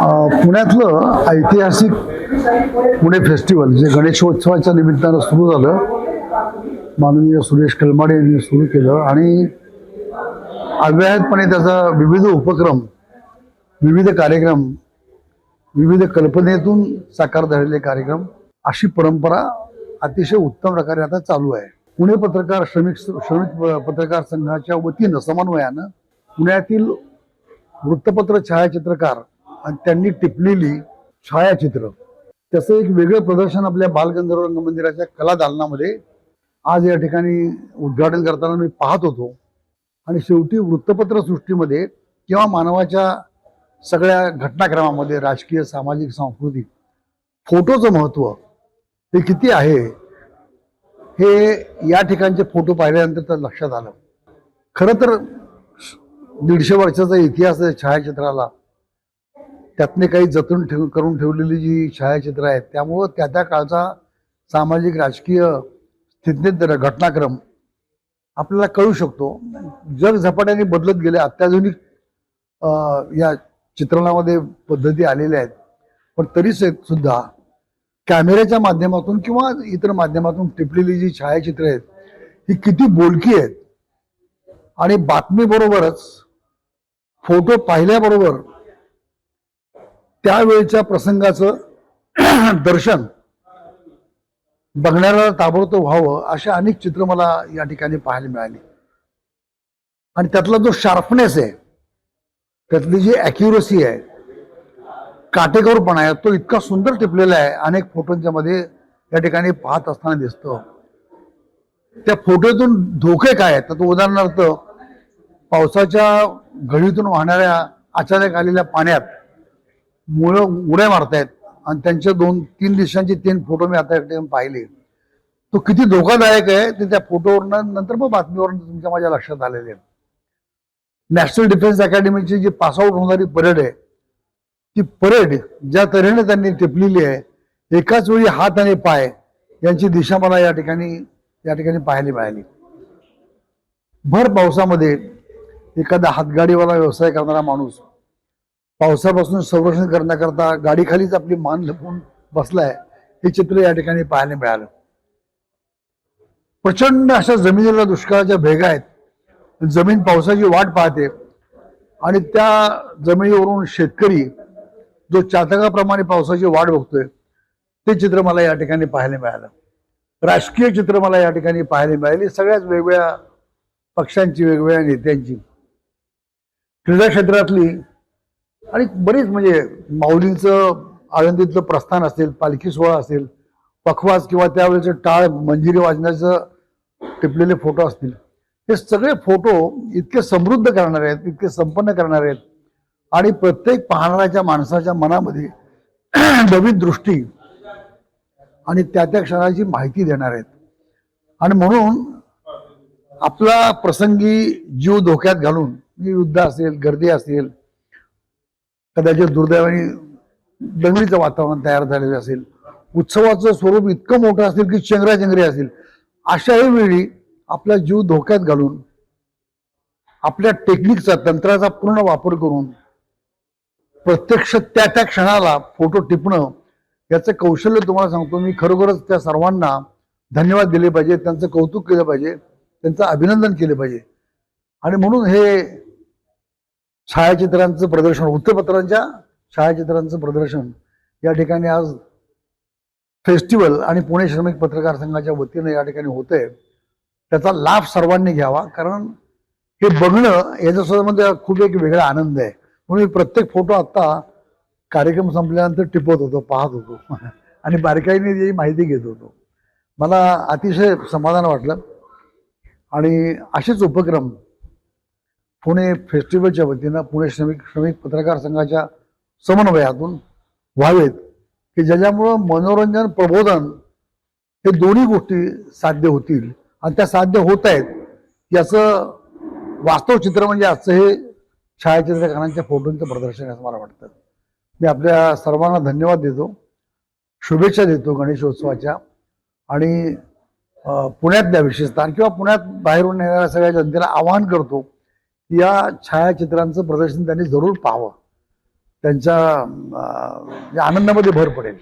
पुण्यातलं ऐतिहासिक पुणे फेस्टिवल जे गणेशोत्सवाच्या निमित्तानं सुरू झालं माननीय सुरेश कलमाडे यांनी सुरू केलं आणि अव्याहतपणे त्याचा विविध उपक्रम विविध कार्यक्रम विविध कल्पनेतून साकार झालेले कार्यक्रम अशी परंपरा अतिशय उत्तम प्रकारे आता चालू आहे. पुणे पत्रकार श्रमिक श्रमिक पत्रकार संघाच्या वतीनं समन्वयानं पुण्यातील वृत्तपत्र छायाचित्रकार आणि त्यांनी टिपलेली छायाचित्र. त्याचं एक वेगळं प्रदर्शन आपल्या बालगंधर्व रंगमंदिराच्या कला दालनामध्ये आज या ठिकाणी उद्घाटन करताना मी पाहत होतो. आणि शेवटी वृत्तपत्र सृष्टीमध्ये किंवा मानवाच्या सगळ्या घटनाक्रमामध्ये राजकीय सामाजिक सांस्कृतिक फोटोचं महत्त्व हे किती आहे हे या ठिकाणचे फोटो पाहिल्यानंतर तर लक्षात आलं. खरं तर दीडशे वर्षाचा इतिहास आहे छायाचित्राला. त्यातने काही जतन ठेव करून ठेवलेली जी छायाचित्र आहेत त्यामुळं त्या त्या काळचा सामाजिक राजकीय स्थितीत घटनाक्रम आपल्याला कळू शकतो. जग झपाट्याने बदलत गेले अत्याधुनिक या चित्रणामध्ये पद्धती आलेल्या आहेत. पण तरी सुद्धा कॅमेऱ्याच्या माध्यमातून किंवा इतर माध्यमातून टिपलेली जी छायाचित्र आहेत ही किती बोलकी आहेत. आणि बातमीबरोबरच फोटो पाहिल्याबरोबर त्यावेळच्या प्रसंगाचं दर्शन बघणाऱ्याला ताबडतोब व्हावं अशा अनेक चित्र मला या ठिकाणी पाहायला मिळाली. आणि त्यातला जो शार्पनेस आहे त्यातली जी अॅक्युरसी आहे काटेकोरपणा आहे तो इतका सुंदर टिपलेला आहे अनेक फोटोंच्या मध्ये या ठिकाणी पाहत असताना दिसतो. त्या फोटोतून धोके काय आहेत? तर उदाहरणार्थ पावसाच्या घडीतून वाहणाऱ्या अचानक आलेल्या पाण्यात मुळं उड्या मारतायत. आणि त्यांच्या दोन तीन दिवसांचे तीन फोटो मी आता या पाहिले. तो किती धोकादायक आहे ते त्या फोटोवरनं नंतर मग बातमीवरून तुमच्या माझ्या लक्षात आलेले आहे नॅशनल डिफेन्स अकॅडमीची जी पासआउट होणारी परेड आहे ती परेड ज्या तऱ्हेने त्यांनी टिपलेली आहे एकाच वेळी हात आणि पाय यांची दिशा मला या ठिकाणी या ठिकाणी पाहायला मिळाली. भर पावसामध्ये एखादा हातगाडीवाला व्यवसाय करणारा माणूस पावसापासून संरक्षण करण्याकरता गाडीखालीच आपली मान लपून बसलाय हे चित्र या ठिकाणी पाहायला मिळालं. प्रचंड अशा जमिनीला दुष्काळाच्या भेगा आहेत. जमीन पावसाची वाट पाहते आणि त्या जमिनीवरून शेतकरी जो चातकाप्रमाणे पावसाची वाट बघतोय ते चित्र मला या ठिकाणी पाहायला मिळालं. राजकीय चित्र मला या ठिकाणी पाहायला मिळाली. सगळ्याच वेगवेगळ्या पक्षांची वेगवेगळ्या नेत्यांची. क्रीडा क्षेत्रातली आणि बरीच म्हणजे माऊलींचं आळंदीतलं प्रस्थान असेल पालखी सोहळा असेल पखवाज किंवा त्यावेळेचं टाळ मंजिरी वाजण्याचं टिपलेले फोटो असतील. हे सगळे फोटो इतके समृद्ध करणारे आहेत इतके संपन्न करणारे आहेत. आणि प्रत्येक पाहणाऱ्याच्या माणसाच्या मनामध्ये नवीन दृष्टी आणि त्या त्या क्षणाची माहिती देणार आहेत. आणि म्हणून आपला प्रसंगी जीव धोक्यात घालून युद्ध असेल गर्दी असेल कदाचित दुर्दैवाने दंगलीचं वातावरण तयार झालेलं असेल. उत्सवाचं स्वरूप इतकं मोठं असेल की चेंगराचेंगरी असेल. अशाही वेळी आपला जीव धोक्यात घालून आपल्या टेक्निकचा तंत्राचा पूर्ण वापर करून प्रत्यक्ष त्या त्या क्षणाला फोटो टिपणं याचं कौशल्य तुम्हाला सांगतो. मी खरोखरच त्या सर्वांना धन्यवाद दिले पाहिजे त्यांचं कौतुक केलं पाहिजे त्यांचं अभिनंदन केलं पाहिजे. आणि म्हणून हे छायाचित्रांचं प्रदर्शन वृत्तपत्रांच्या छायाचित्रांचं प्रदर्शन या ठिकाणी आज फेस्टिवल आणि पुणे श्रमिक पत्रकार संघाच्या वतीनं या ठिकाणी होतंय. त्याचा लाभ सर्वांनी घ्यावा कारण हे बघणं याच्यासोबत म्हणजे खूप एक वेगळा आनंद आहे. म्हणून मी प्रत्येक फोटो आत्ता कार्यक्रम संपल्यानंतर टिपत होतो पाहत होतो. आणि बारकाईने त्याची माहिती घेत होतो. मला अतिशय समाधान वाटलं. आणि असेच उपक्रम पुणे फेस्टिवलच्या वतीनं पुणे श्रमिक श्रमिक पत्रकार संघाच्या समन्वयातून व्हावेत की ज्याच्यामुळं मनोरंजन प्रबोधन हे दोन्ही गोष्टी साध्य होतील. आणि त्या साध्य होत आहेत याचं वास्तव चित्र म्हणजे आजचं हे छायाचित्रकारांच्या फोटोंचं प्रदर्शन असं मला वाटतं. मी आपल्या सर्वांना धन्यवाद देतो. शुभेच्छा देतो गणेशोत्सवाच्या. आणि पुण्यातल्या विशेषतः किंवा पुण्यात बाहेरून येणाऱ्या सगळ्या जनतेला आवाहन करतो या छायाचित्रांचं प्रदर्शन त्यांनी जरूर पाहावं. त्यांच्या आनंदामध्ये भर पडेल.